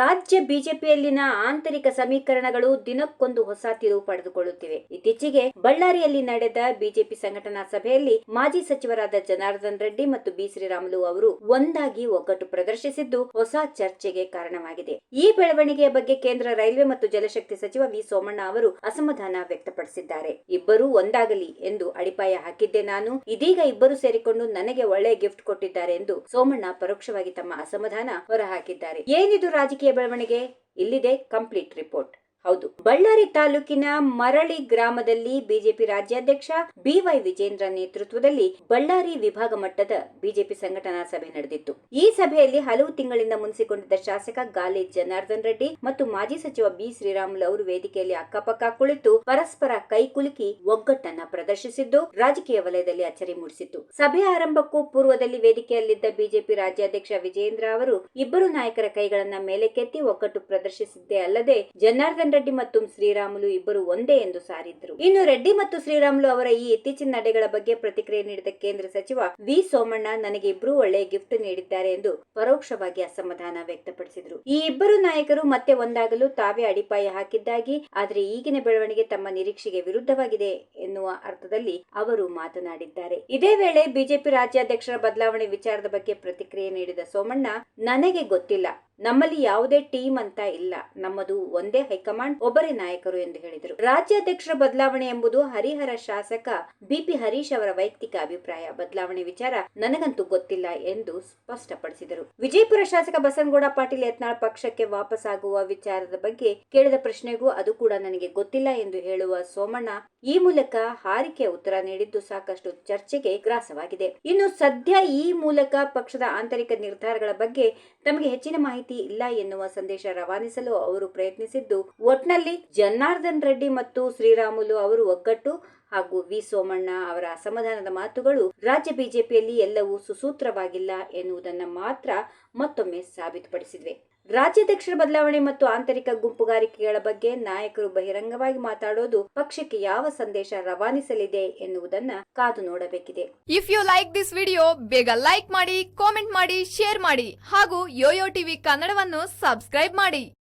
ರಾಜ್ಯ ಬಿಜೆಪಿಯಲ್ಲಿನ ಆಂತರಿಕ ಸಮೀಕರಣಗಳು ದಿನಕ್ಕೊಂದು ಹೊಸ ತಿರುವು ಪಡೆದುಕೊಳ್ಳುತ್ತಿವೆ. ಇತ್ತೀಚೆಗೆ ಬಳ್ಳಾರಿಯಲ್ಲಿ ನಡೆದ ಬಿಜೆಪಿ ಸಂಘಟನಾ ಸಭೆಯಲ್ಲಿ ಮಾಜಿ ಸಚಿವರಾದ ಜನಾರ್ದನ್ ರೆಡ್ಡಿ ಮತ್ತು ಬಿ ಶ್ರೀರಾಮುಲು ಅವರು ಒಂದಾಗಿ ಒಗ್ಗಟ್ಟು ಪ್ರದರ್ಶಿಸಿದ್ದು ಹೊಸ ಚರ್ಚೆಗೆ ಕಾರಣವಾಗಿದೆ. ಈ ಬೆಳವಣಿಗೆಯ ಬಗ್ಗೆ ಕೇಂದ್ರ ರೈಲ್ವೆ ಮತ್ತು ಜಲಶಕ್ತಿ ಸಚಿವ ವಿ ಸೋಮಣ್ಣ ಅವರು ಅಸಮಾಧಾನ ವ್ಯಕ್ತಪಡಿಸಿದ್ದಾರೆ. ಇಬ್ಬರೂ ಒಂದಾಗಲಿ ಎಂದು ಅಡಿಪಾಯ ಹಾಕಿದ್ದೆ ನಾನು. ಇದೀಗ ಇಬ್ಬರು ಸೇರಿಕೊಂಡು ನನಗೆ ಒಳ್ಳೆಯ ಗಿಫ್ಟ್ ಕೊಟ್ಟಿದ್ದಾರೆ ಎಂದು ಸೋಮಣ್ಣ ಪರೋಕ್ಷವಾಗಿ ತಮ್ಮ ಅಸಮಾಧಾನ ಹೊರಹಾಕಿದ್ದಾರೆ. ಏನಿದು ರಾಜಕೀಯ ಬೆಳವಣಿಗೆ ಇಲ್ಲಿದೆ ಕಂಪ್ಲೀಟ್ ರಿಪೋರ್ಟ್. ಹೌದು. ಬಳ್ಳಾರಿ ತಾಲೂಕಿನ ಮರಳಿ ಗ್ರಾಮದಲ್ಲಿ ಬಿಜೆಪಿ ರಾಜ್ಯಾಧ್ಯಕ್ಷ ಬಿವೈ ವಿಜೇಂದ್ರ ನೇತೃತ್ವದಲ್ಲಿ ಬಳ್ಳಾರಿ ವಿಭಾಗ ಮಟ್ಟದ ಬಿಜೆಪಿ ಸಂಘಟನಾ ಸಭೆ ನಡೆದಿತ್ತು. ಈ ಸಭೆಯಲ್ಲಿ ಹಲವು ತಿಂಗಳಿಂದ ಮುನಿಸಿಕೊಂಡಿದ್ದ ಶಾಸಕ ಗಾಲಿ ಜನಾರ್ದನ್ ರೆಡ್ಡಿ ಮತ್ತು ಮಾಜಿ ಸಚಿವ ಬಿ ಶ್ರೀರಾಮುಲು ಅವರು ವೇದಿಕೆಯಲ್ಲಿ ಅಕ್ಕಪಕ್ಕ ಕುಳಿತು ಪರಸ್ಪರ ಕೈಕುಲುಕಿ ಒಗ್ಗಟ್ಟನ್ನ ಪ್ರದರ್ಶಿಸಿದ್ದು, ರಾಜಕೀಯ ವಲಯದಲ್ಲಿ ಅಚ್ಚರಿ ಮೂಡಿಸಿತ್ತು. ಸಭೆ ಆರಂಭಕ್ಕೂ ಪೂರ್ವದಲ್ಲಿ ವೇದಿಕೆಯಲ್ಲಿದ್ದ ಬಿಜೆಪಿ ರಾಜ್ಯಾಧ್ಯಕ್ಷ ವಿಜೇಂದ್ರ ಅವರು ಇಬ್ಬರು ನಾಯಕರ ಕೈಗಳನ್ನ ಮೇಲೆ ಕೆತ್ತಿ ಒಗ್ಗಟ್ಟು ಪ್ರದರ್ಶಿಸಿದ್ದೇ ಅಲ್ಲದೆ ಜನಾರ್ದನ್ ರೆಡ್ಡಿ ಮತ್ತು ಶ್ರೀರಾಮುಲು ಇಬ್ಬರು ಒಂದೇ ಎಂದು ಸಾರಿದ್ರು ಇನ್ನು ರೆಡ್ಡಿ ಮತ್ತು ಶ್ರೀರಾಮುಲು ಅವರ ಈ ಇತ್ತೀಚಿನ ನಡೆಗಳ ಬಗ್ಗೆ ಪ್ರತಿಕ್ರಿಯೆ ನೀಡಿದ ಕೇಂದ್ರ ಸಚಿವ ವಿ ಸೋಮಣ್ಣ ನನಗೆ ಇಬ್ರು ಒಳ್ಳೆಯ ಗಿಫ್ಟ್ ನೀಡಿದ್ದಾರೆ ಎಂದು ಪರೋಕ್ಷವಾಗಿ ಅಸಮಾಧಾನ ವ್ಯಕ್ತಪಡಿಸಿದ್ರು. ಈ ಇಬ್ಬರು ನಾಯಕರು ಮತ್ತೆ ಒಂದಾಗಲು ತಾವೇ ಅಡಿಪಾಯ ಹಾಕಿದ್ದಾಗಿ, ಆದರೆ ಈಗಿನ ಬೆಳವಣಿಗೆ ತಮ್ಮ ನಿರೀಕ್ಷೆಗೆ ವಿರುದ್ಧವಾಗಿದೆ ಎನ್ನುವ ಅರ್ಥದಲ್ಲಿ ಅವರು ಮಾತನಾಡಿದ್ದಾರೆ. ಇದೇ ವೇಳೆ ಬಿಜೆಪಿ ರಾಜ್ಯಾಧ್ಯಕ್ಷರ ಬದಲಾವಣೆ ವಿಚಾರದ ಬಗ್ಗೆ ಪ್ರತಿಕ್ರಿಯೆ ನೀಡಿದ ಸೋಮಣ್ಣ, ನನಗೆ ಗೊತ್ತಿಲ್ಲ. ನಮ್ಮಲ್ಲಿ ಯಾವುದೇ ಟೀಮ್ ಅಂತ ಇಲ್ಲ. ನಮ್ಮದು ಒಂದೇ ಹೈಕಮಾಂಡ್, ಒಬ್ಬರೇ ನಾಯಕರು ಎಂದು ಹೇಳಿದರು. ರಾಜ್ಯಾಧ್ಯಕ್ಷರ ಬದಲಾವಣೆ ಎಂಬುದು ಹರಿಹರ ಶಾಸಕ ಬಿಪಿ ಹರೀಶ್ ಅವರ ವೈಯಕ್ತಿಕ ಅಭಿಪ್ರಾಯ. ಬದಲಾವಣೆ ವಿಚಾರ ನನಗಂತೂ ಗೊತ್ತಿಲ್ಲ ಎಂದು ಸ್ಪಷ್ಟಪಡಿಸಿದರು. ವಿಜಯಪುರ ಶಾಸಕ ಬಸನಗೌಡ ಪಾಟೀಲ್ ಯತ್ನಾಳ್ ಪಕ್ಷಕ್ಕೆ ವಾಪಸ್ಸಾಗುವ ವಿಚಾರದ ಬಗ್ಗೆ ಕೇಳಿದ ಪ್ರಶ್ನೆಗೂ ಅದು ಕೂಡ ನನಗೆ ಗೊತ್ತಿಲ್ಲ ಎಂದು ಹೇಳುವ ಸೋಮಣ್ಣ ಈ ಮೂಲಕ ಹಾರಿಕೆ ಉತ್ತರ ನೀಡಿದ್ದು ಸಾಕಷ್ಟು ಚರ್ಚೆಗೆ ಗ್ರಾಸವಾಗಿದೆ. ಇನ್ನು ಸದ್ಯ ಈ ಮೂಲಕ ಪಕ್ಷದ ಆಂತರಿಕ ನಿರ್ಧಾರಗಳ ಬಗ್ಗೆ ತಮಗೆ ಹೆಚ್ಚಿನ ಇಲ್ಲ ಎನ್ನುವ ಸಂದೇಶ ರವಾನಿಸಲು ಅವರು ಪ್ರಯತ್ನಿಸಿದ್ದು, ಒಟ್ನಲ್ಲಿ ಜನಾರ್ದನ್ ರೆಡ್ಡಿ ಮತ್ತು ಶ್ರೀರಾಮುಲು ಅವರು ಒಗ್ಗಟ್ಟು ಹಾಗೂ ವಿ ಸೋಮಣ್ಣ ಅವರ ಅಸಮಾಧಾನದ ಮಾತುಗಳು ರಾಜ್ಯ ಬಿಜೆಪಿಯಲ್ಲಿ ಎಲ್ಲವೂ ಸುಸೂತ್ರವಾಗಿಲ್ಲ ಎನ್ನುವುದನ್ನು ಮಾತ್ರ ಮತ್ತೊಮ್ಮೆ ಸಾಬೀತುಪಡಿಸಿದ್ವೆ. ರಾಜ್ಯಾಧ್ಯಕ್ಷರ ಬದಲಾವಣೆ ಮತ್ತು ಆಂತರಿಕ ಗುಂಪುಗಾರಿಕೆಗಳ ಬಗ್ಗೆ ನಾಯಕರು ಬಹಿರಂಗವಾಗಿ ಮಾತಾಡೋದು ಪಕ್ಷಕ್ಕೆ ಯಾವ ಸಂದೇಶ ರವಾನಿಸಲಿದೆ ಎನ್ನುವುದನ್ನ ಕಾದು ನೋಡಬೇಕಿದೆ. If you like this video ಬೇಗ ಲೈಕ್ ಮಾಡಿ ಕಾಮೆಂಟ್ ಮಾಡಿ ಶೇರ್ ಮಾಡಿ ಹಾಗೂ ಯೋಯೋ ಟಿವಿ ಕನ್ನಡವನ್ನು ಸಬ್ಸ್ಕ್ರೈಬ್ ಮಾಡಿ.